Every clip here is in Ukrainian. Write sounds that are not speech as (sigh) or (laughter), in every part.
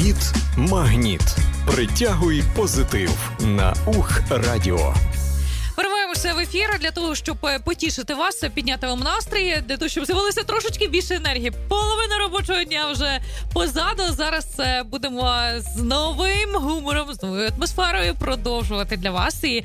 Обід магніт. Притягуй позитив на ух радіо. Вириваємося в ефір для того, щоб е, потішити вас, підняти вам настрій, для того, щоб з'явилося трошечки більше енергії. Половина робочого дня вже позаду. Зараз е, будемо з новим гумором, з новою атмосферою продовжувати для вас. І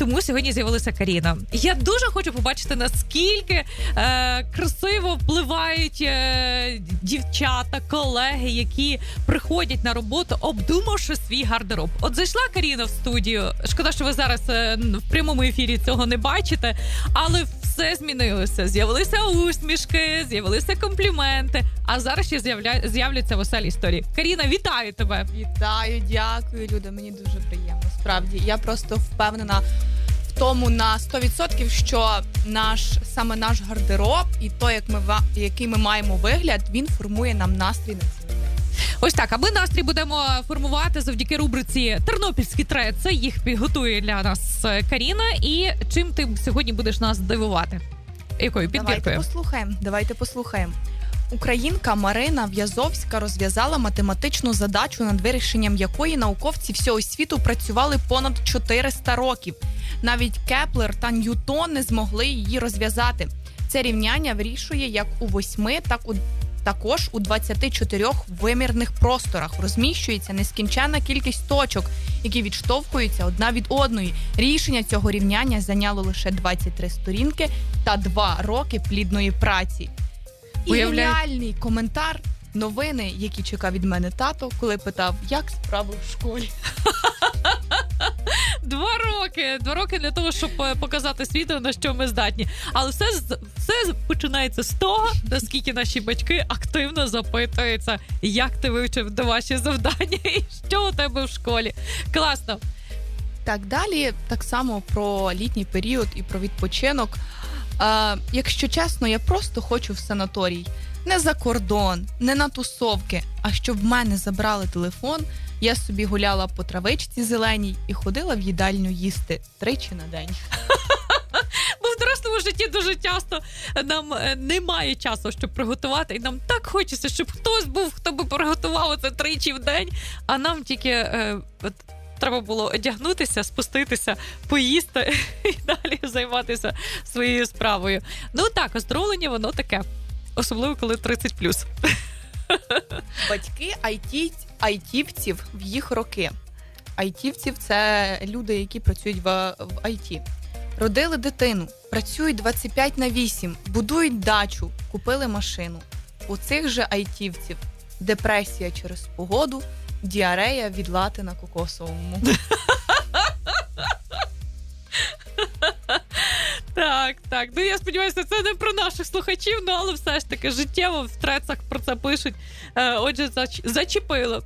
тому сьогодні з'явилася Каріна. Я дуже хочу побачити, наскільки е, красиво впливають е, дівчата, колеги, які приходять на роботу, обдумавши свій гардероб. От зайшла Каріна в студію. Шкода, що ви зараз е, в прямому ефірі цього не бачите, але все змінилося. З'явилися усмішки, з'явилися компліменти. А зараз ще з'явля... з'являться веселі історії. Каріна, вітаю тебе! Вітаю, дякую, Люда. Мені дуже приємно. Справді, я просто впевнена тому на 100%, що наш саме наш гардероб і то, як ми який ми маємо вигляд, він формує нам настрій на. Ось так. А ми настрій будемо формувати завдяки рубриці Тернопільські треці. Їх підготує для нас е, Каріна. І чим ти сьогодні будеш нас дивувати? Якою Давайте послухаємо. Давайте послухаємо. Українка Марина В'язовська розв'язала математичну задачу, над вирішенням якої науковці всього світу працювали понад 400 років. Навіть Кеплер та Ньютон не змогли її розв'язати. Це рівняння вирішує як у восьми, так у також у 24 вимірних просторах розміщується нескінченна кількість точок, які відштовхуються одна від одної. Рішення цього рівняння зайняло лише 23 сторінки та 2 роки плідної праці. І Уявляю. геніальний коментар. Новини, які чекав від мене тато, коли питав, як справи в школі. Два роки. Два роки для того, щоб е, показати світу, на що ми здатні. Але все все починається з того, наскільки наші батьки активно запитуються, як ти вивчив домашні завдання і що у тебе в школі. Класно. Так далі, так само про літній період і про відпочинок. Е, якщо чесно, я просто хочу в санаторій. Не за кордон, не на тусовки, а щоб в мене забрали телефон, я собі гуляла по травичці зеленій і ходила в їдальню їсти тричі на день. Бо в житті дуже часто нам е, немає часу, щоб приготувати, і нам так хочеться, щоб хтось був, хто би приготував це тричі в день. А нам тільки е, треба було одягнутися, спуститися, поїсти (laughs) і далі займатися своєю справою. Ну так, оздоровлення воно таке. Особливо коли 30 Батьки айті, айтівців в їх роки. Айтівців це люди, які працюють в, в айті. Родили дитину, працюють 25 на 8, будують дачу, купили машину. У цих же айтівців депресія через погоду, діарея від лати на кокосовому. (laughs) Так, так. Ну я сподіваюся, це не про наших слухачів, ну але все ж таки життєво в трецах про це пишуть. Е, отже, зач- зачепило.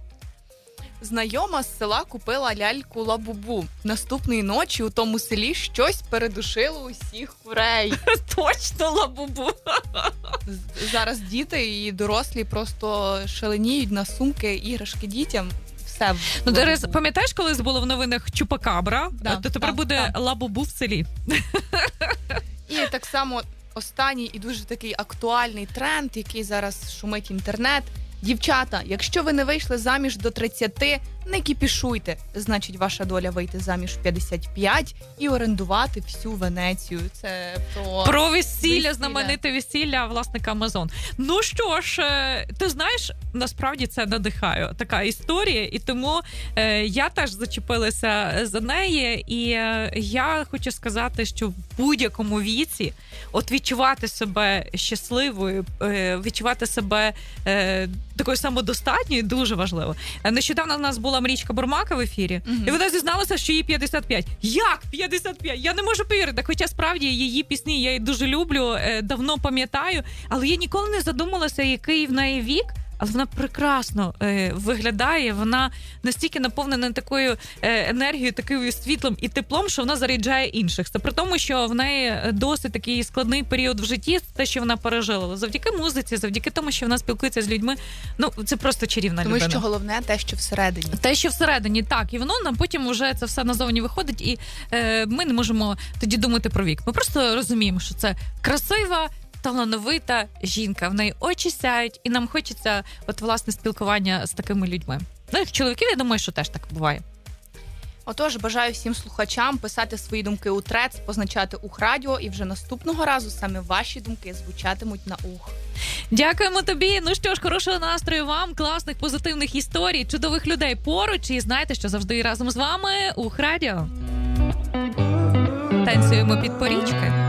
Знайома з села купила ляльку лабубу. Наступної ночі у тому селі щось передушило усіх курей. (laughs) Точно лабубу. З- Зараз діти і дорослі просто шаленіють на сумки, іграшки дітям. Все в Ну, лабубу. пам'ятаєш, колись було в новинах Чупакабра? Да, то тепер так, буде лабубу в селі. (laughs) І так само останній і дуже такий актуальний тренд, який зараз шумить інтернет. Дівчата, якщо ви не вийшли заміж до 30, не кіпішуйте. Значить, ваша доля вийти заміж в 55 і орендувати всю Венецію. Це про, Про весілля, весілля. знамените весілля власника Амазон. Ну що ж, е, ти знаєш, насправді це надихає така історія, і тому е, я теж зачепилася за неї. І е, я хочу сказати, що в будь-якому віці от відчувати себе щасливою, е, відчувати себе е, такою самодостатньою дуже важливо. Е, Нещодавно в нас була Мрічка Бурмака в ефірі, Мгм. і вона зізналася, що їй 55. Як 55? Я не можу повірити. Хоча справді її пісні я її дуже люблю, е, давно пам'ятаю, але я ніколи не задумалася, який в неї вік. Але вона прекрасно е, виглядає. Вона настільки наповнена такою е, енергією, такою світлом і теплом, що вона заряджає інших. Це при тому, що в неї е, досить такий складний період в житті, те, що вона пережила. Завдяки музиці, завдяки тому, що вона спілкується з людьми. Ну це просто чарівна тому, людина. що головне те, що всередині. Те, що всередині, так, і воно нам потім вже це все назовні виходить, і е, ми не можемо тоді думати про вік. Ми просто розуміємо, що це красива. Талановита жінка, в неї очі сяють, і нам хочеться, от власне, спілкування з такими людьми. Ну і в чоловіків, я думаю, що теж так буває. Отож, бажаю всім слухачам писати свої думки у трец, позначати ух радіо, і вже наступного разу саме ваші думки звучатимуть на ух. Дякуємо тобі. Ну що ж, хорошого настрою вам, класних позитивних історій, чудових людей поруч. І знаєте, що завжди разом з вами Ух Радіо. Танцюємо під порічки.